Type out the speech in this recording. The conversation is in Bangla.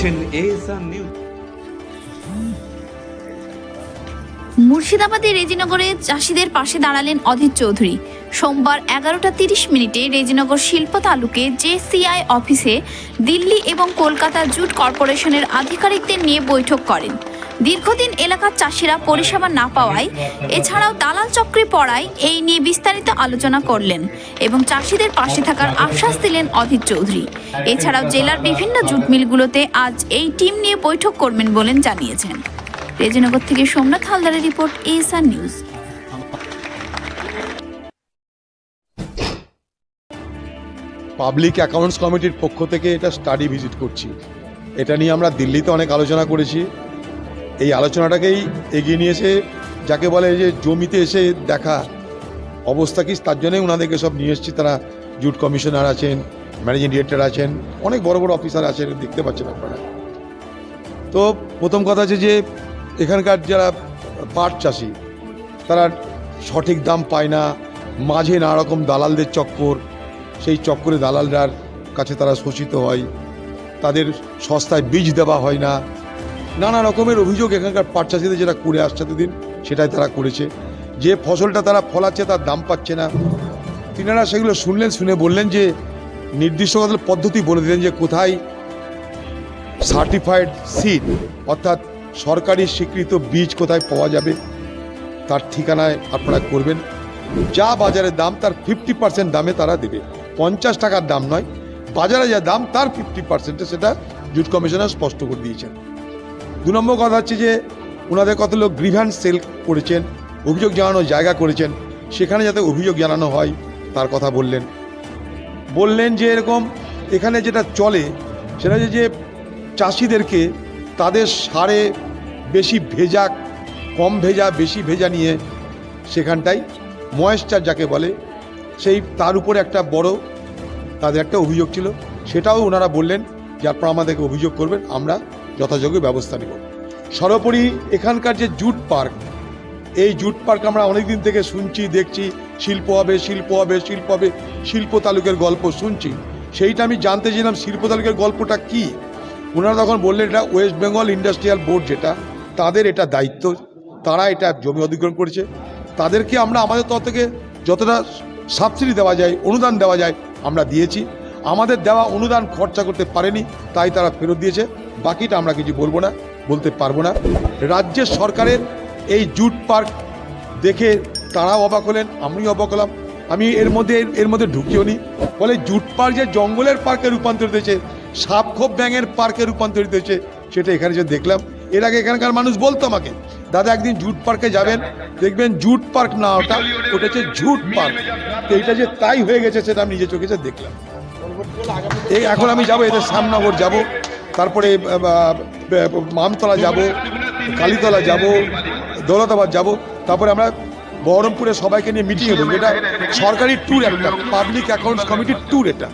দেখছেন এএসআর মুর্শিদাবাদের রেজিনগরে চাষিদের পাশে দাঁড়ালেন অধীর চৌধুরী। সোমবার এগারোটা তিরিশ মিনিটে রেজিনগর শিল্প তালুকে জেসিআই অফিসে দিল্লি এবং কলকাতা জুট কর্পোরেশনের আধিকারিকদের নিয়ে বৈঠক করেন। দীর্ঘদিন এলাকার চাষিরা পরিষেবা না পাওয়ায় এছাড়াও দালাল চক্রে পড়ায় এই নিয়ে বিস্তারিত আলোচনা করলেন এবং চাষিদের পাশে থাকার আশ্বাস দিলেন অধীর চৌধুরী। এছাড়াও জেলার বিভিন্ন জুট মিলগুলোতে আজ এই টিম নিয়ে বৈঠক করবেন বলেন জানিয়েছেন। রেজিনগর থেকে সোমনাথ হালদারের report, ASR news. Public accounts কমিটির পক্ষ থেকে এটা স্টাডি ভিজিট করছি। এটা নিয়ে আমরা দিল্লিতে অনেক আলোচনা করেছি। এই আলোচনাটাকেই এগিয়ে নিয়ে এসে যাকে বলে যে জমিতে এসে দেখা অবস্থা কি, তার জন্যই ওনাদেরকে সব নিয়ে এসেছি। তারা জুট কমিশনার আছেন, ম্যানেজিং ডিরেক্টর আছেন, অনেক বড় বড় অফিসার আছেন, দেখতে পাচ্ছেন আপনারা। তো প্রথম কথা আছে যে, এখানকার যারা পাট চাষি, তারা সঠিক দাম পায় না, মাঝে নানা রকম দালালদের চক্কর, সেই চক্করে দালালরার কাছে তারা শোষিত হয়, তাদের সস্তায় বীজ দেওয়া হয় না নানা রকমের অভিযোগ এখানকার পাট চাষিদের যেটা করে আসছে এতদিন, সেটাই তারা করেছে। যে ফসলটা তারা ফলাচ্ছে তার দাম পাচ্ছে না। তিনারা সেগুলো শুনলেন, শুনে বললেন যে নির্দিষ্ট পদ্ধতি বলে দিলেন যে কোথায় সার্টিফাইড সিড অর্থাৎ সরকারি স্বীকৃত বীজ কোথায় পাওয়া যাবে, তার ঠিকানায় আপনারা করবেন। যা বাজারের দাম, তার ফিফটি পার্সেন্ট দামে তারা দেবে। পঞ্চাশ টাকার দাম নয়, বাজারে যা দাম, তার ফিফটি পার্সেন্টে সেটা জুট কমিশনার স্পষ্ট করে দিয়েছেন। দু নম্বর কথা হচ্ছে যে, ওনাদের কত লোক গ্রিভ্যান্স সেল করেছেন, অভিযোগ জানানোর জায়গা করেছেন, সেখানে যাতে অভিযোগ জানানো হয়, তার কথা বললেন। বললেন যে এরকম এখানে যেটা চলে, সেটা যে চাষিদেরকে তাদের সারে বেশি ভেজা, কম ভেজা, বেশি ভেজা নিয়ে সেখানটায় ময়েশ্চার যাকে বলে, সেই তার উপরে একটা বড় তাদের একটা অভিযোগ ছিল। সেটাও ওনারা বললেন যে আপনারা আমাদেরকে অভিযোগ করবেন, আমরা যথাযোগ্য ব্যবস্থা নেব। সর্বোপরি এখানকার যে জুট পার্ক, এই জুট পার্ক আমরা অনেক দিন থেকে শুনছি, দেখছি, শিল্প হবে শিল্প হবে শিল্প হবে, শিল্প তালুকের গল্প শুনছি। সেইটা আমি জানতে চাইলাম, শিল্প তালুকের গল্পটা কি? ওনারা তখন বললেন, এটা ওয়েস্ট বেঙ্গল ইন্ডাস্ট্রিয়াল বোর্ড যেটা, তাদের এটা দায়িত্ব, তারা এটা জমি অধিগ্রহণ করেছে। তাদেরকে আমরা আমাদের তরফ থেকে যতটা সাবসিডি দেওয়া যায়, অনুদান দেওয়া যায়, আমরা দিয়েছি। আমাদের দেওয়া অনুদান খরচা করতে পারেনি, তাই তারা ফেরত দিয়েছে। বাকিটা আমরা কিছু বলব না, বলতে পারব না। রাজ্যের সরকারের এই জুট পার্ক দেখে তারাও অবাক হলেন, আমিও অবাক হলাম। আমি এর মধ্যে, এর- মধ্যে ঢুকিও নি। ফলে জুট পার্ক যে জঙ্গলের পার্কে রূপান্তরিত হয়েছে সাপখোপ ব্যাঙের পার্কে রূপান্তরিত হয়েছে সেটা এখানে যে দেখলাম। এর আগে এখানকার মানুষ বলতো আমাকে, দাদা, একদিন জুট পার্কে যাবেন, দেখবেন জুট পার্ক না ওটা ওটা হচ্ছে ঝুট পার্ক। তো এটা যে তাই হয়ে গেছে, সেটা আমি নিজে চোখে দেখলাম। এই এখন আমি যাব, এদের শ্যামনগর যাব, তারপরে মামতলা যাব, কালীতলা যাব, দৌলতাবাদ যাব, তারপরে আমরা বহরমপুরে সবাইকে নিয়ে মিটিং হবে এটা সরকারি ট্যুর একটা পাবলিক অ্যাকাউন্টস কমিটির ট্যুর এটা।